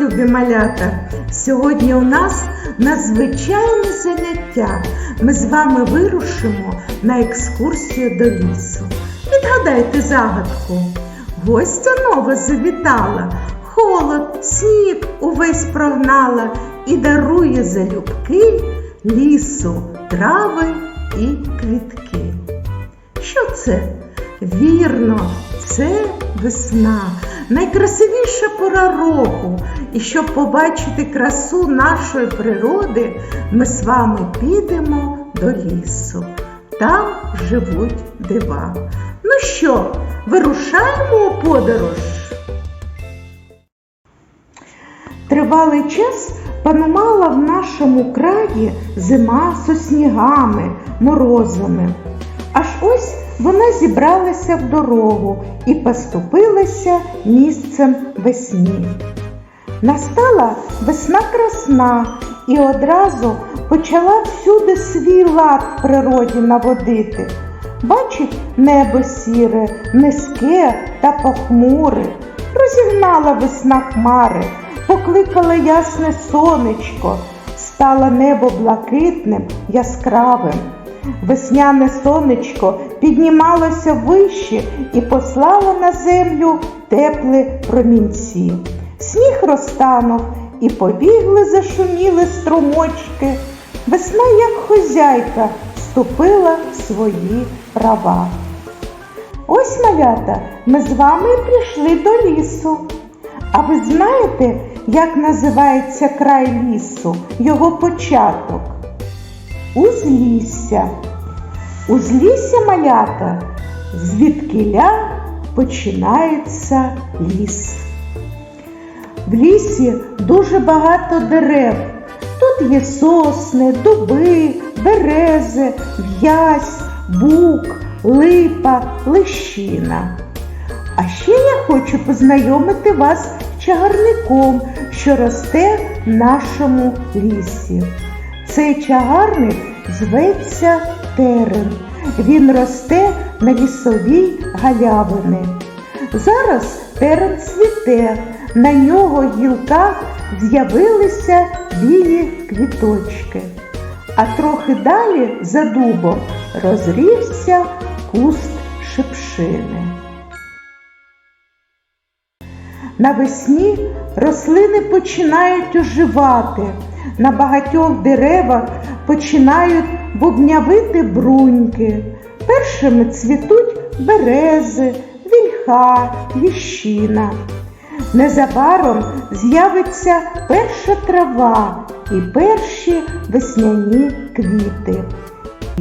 малята! Сьогодні у нас надзвичайне заняття. Ми з вами вирушимо на екскурсію до лісу. Відгадайте загадку. Гостя нова завітала, холод, сніг увесь прогнала і дарує залюбки лісу, трави і квітки. Що це? Вірно, це весна, найкрасивіша пора року. І щоб побачити красу нашої природи, ми з вами підемо до лісу. Там живуть дива. Ну що, вирушаємо у подорож? Тривалий час панувала в нашому краї зима зі снігами, морозами. Аж ось вона зібралася в дорогу і поступилася місцем весні. Настала весна красна і одразу почала всюди свій лад в природі наводити. Бачить небо сіре, низьке та похмуре. Розігнала весна хмари, покликала ясне сонечко, стало небо блакитним, яскравим. Весняне сонечко піднімалося вище і послало на землю теплі промінці. Сніг розтанув і побігли, зашуміли струмочки. Весна, як хозяйка, вступила в свої права. Ось, малята, ми з вами прийшли до лісу. А ви знаєте, як називається край лісу, його початок? Узлісся. Узлісся малята, звідкиля починається ліс. В лісі дуже багато дерев. Тут є сосни, дуби, берези, в'язь, бук, липа, лищина. А ще я хочу познайомити вас з чагарником, що росте в нашому лісі. Цей чагарник зветься терен. Він росте на лісовій галявини. Зараз терен цвіте, на нього гілках з'явилися білі квіточки. А трохи далі за дубом розрівся куст шипшини. Навесні рослини починають оживати. На багатьох деревах починають бубнявити бруньки. Першими цвітуть берези, вільха, ліщина. Незабаром з'явиться перша трава і перші весняні квіти.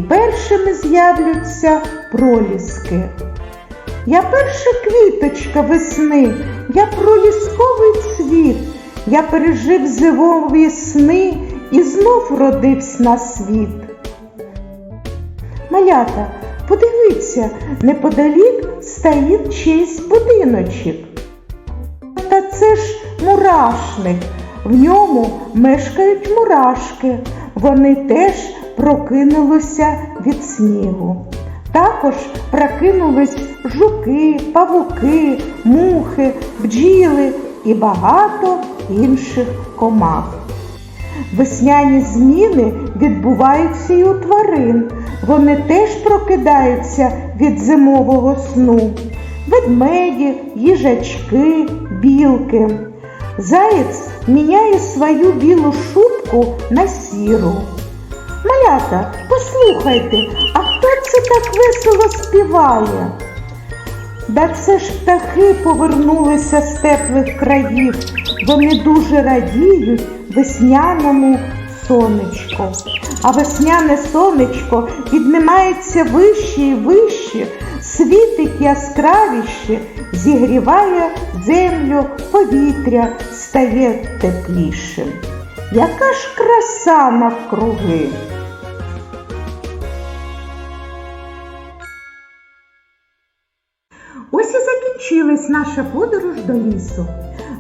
Першими з'являться проліски. Я перша квіточка весни, я пролісковий цвіт, я пережив зимові сни і знов родився на світ. Малята, подивіться, неподалік стоїть чийсь будиночок. Та це ж мурашник. В ньому мешкають мурашки. Вони теж прокинулися від снігу. Також прокинулись жуки, павуки, мухи, бджіли і багато інших комах. Весняні зміни відбуваються і у тварин. Вони теж прокидаються від зимового сну. Ведмеді, їжачки, білки. Заєць міняє свою білу шубку на сіру. Малята, послухайте, а хто це так весело співає? Да це ж птахи повернулися з теплих країв. Вони дуже радіють весняному сонечку. А весняне сонечко піднімається вище і вище, світить яскравіше, зігріває землю, повітря стає теплішим. Яка ж краса навкруги! Закінчилась наша подорож до лісу.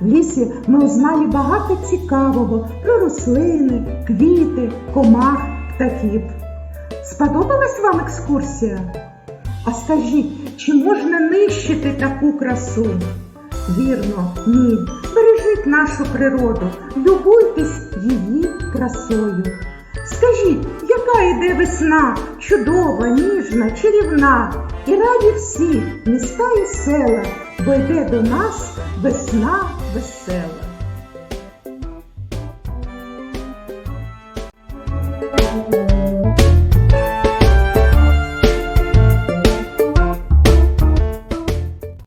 В лісі ми узнали багато цікавого про рослини, квіти, комах, птахів. Сподобалась вам екскурсія? А скажіть, чи можна нищити таку красу? Вірно, ні. Бережіть нашу природу, любуйтесь її красою. Скажіть, яка йде весна, чудова, ніжна, чарівна, і раді всі міста і села, бо йде до нас весна весела.